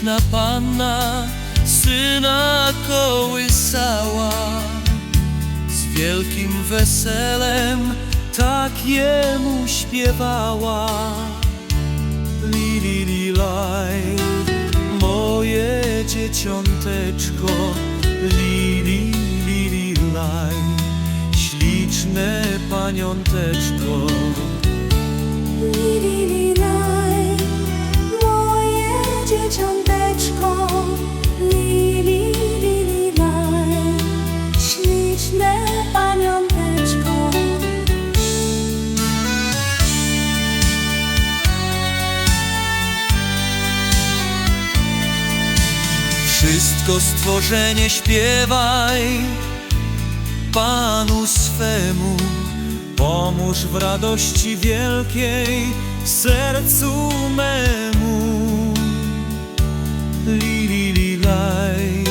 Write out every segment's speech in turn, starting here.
Śliczna panna syna kołysała. Z wielkim weselem tak jemu śpiewała. Li, li, li, laj, moje dzieciąteczko. Li, li, li, li, laj, śliczne paniąteczko. Lilililaj, Wszystko stworzenie śpiewaj Panu swemu. Pomóż w radości wielkiej sercu memu. Li, li, laj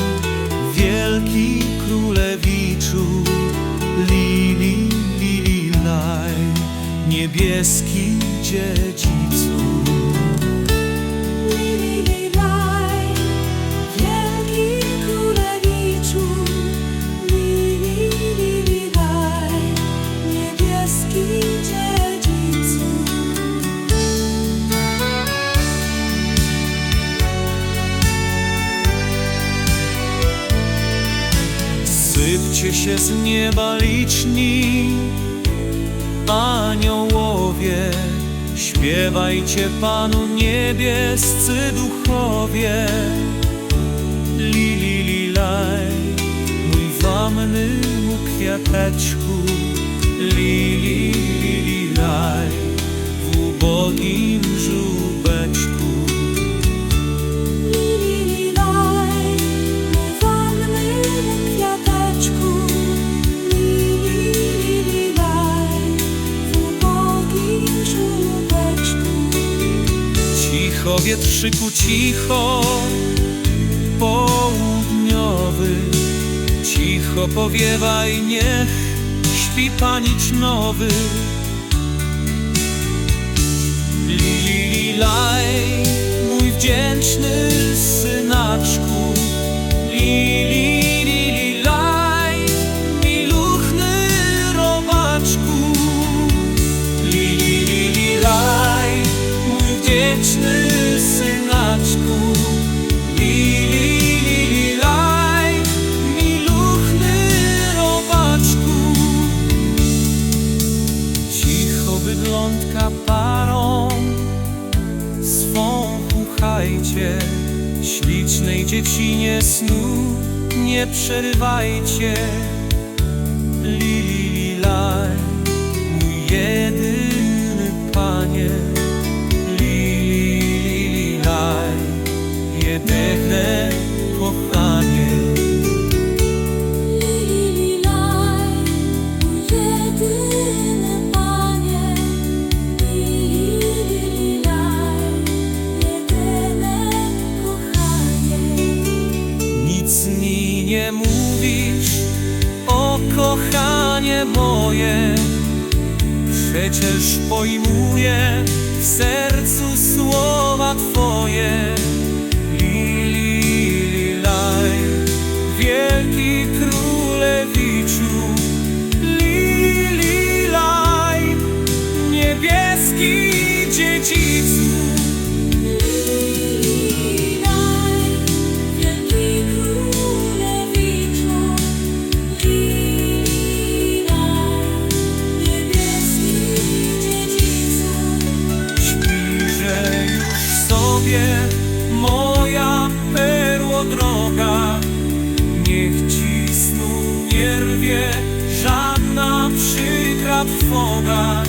Wielki królewiczu. Li, li, li, li, laj Niebieski dziedzicu Sypcie się z nieba liczni aniołowie, śpiewajcie Panu niebiescy duchowie. Li, li, li, laj, mój wamny mu kwiateczku, li, li, li, li, laj, w ubogim żółbeczku. Lilililaj, mój wanny kwiateczku. Lilililaj, w ubogim żółbeczku. Cicho wietrzyku, cicho południowy Cicho powiewaj, niech śpi panicz nowy Lili, laj, mój wdzięczny synaczku. Lili, ślicznej dziewczynie snu nie przerywajcie. Lili, laj, mój kochanie moje Przecież pojmuję w sercu słowa Twoje. Lili, lili, laj, wielki królewiczu Lili, laj, niebieski dziedzicu przykra trwoga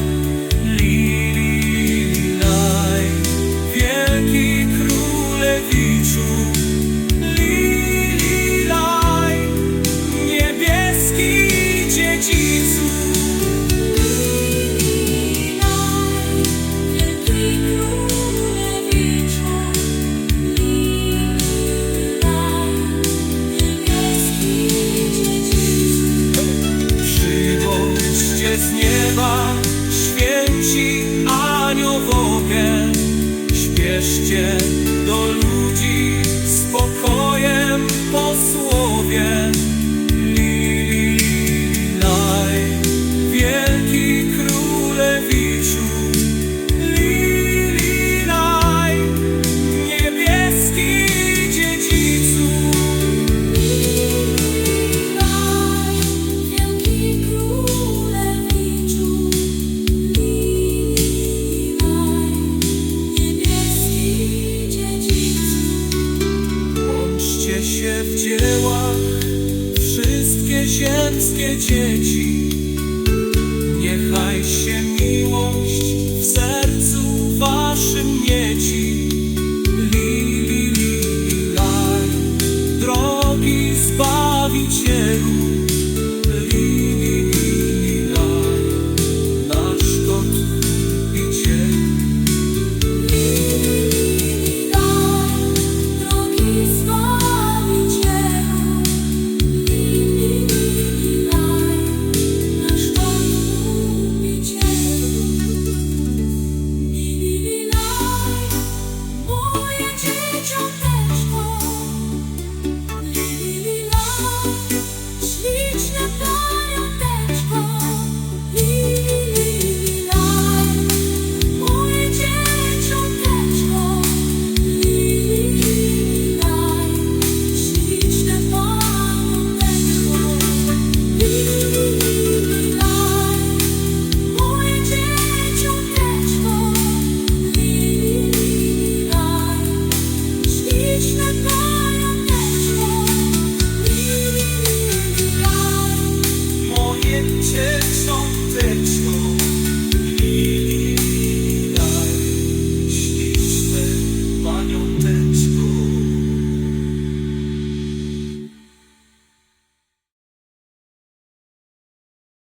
Lili, laj, wielki królewiczu Lili, laj, niebieski dziedzicu się w wszystkie ziemskie dzieci.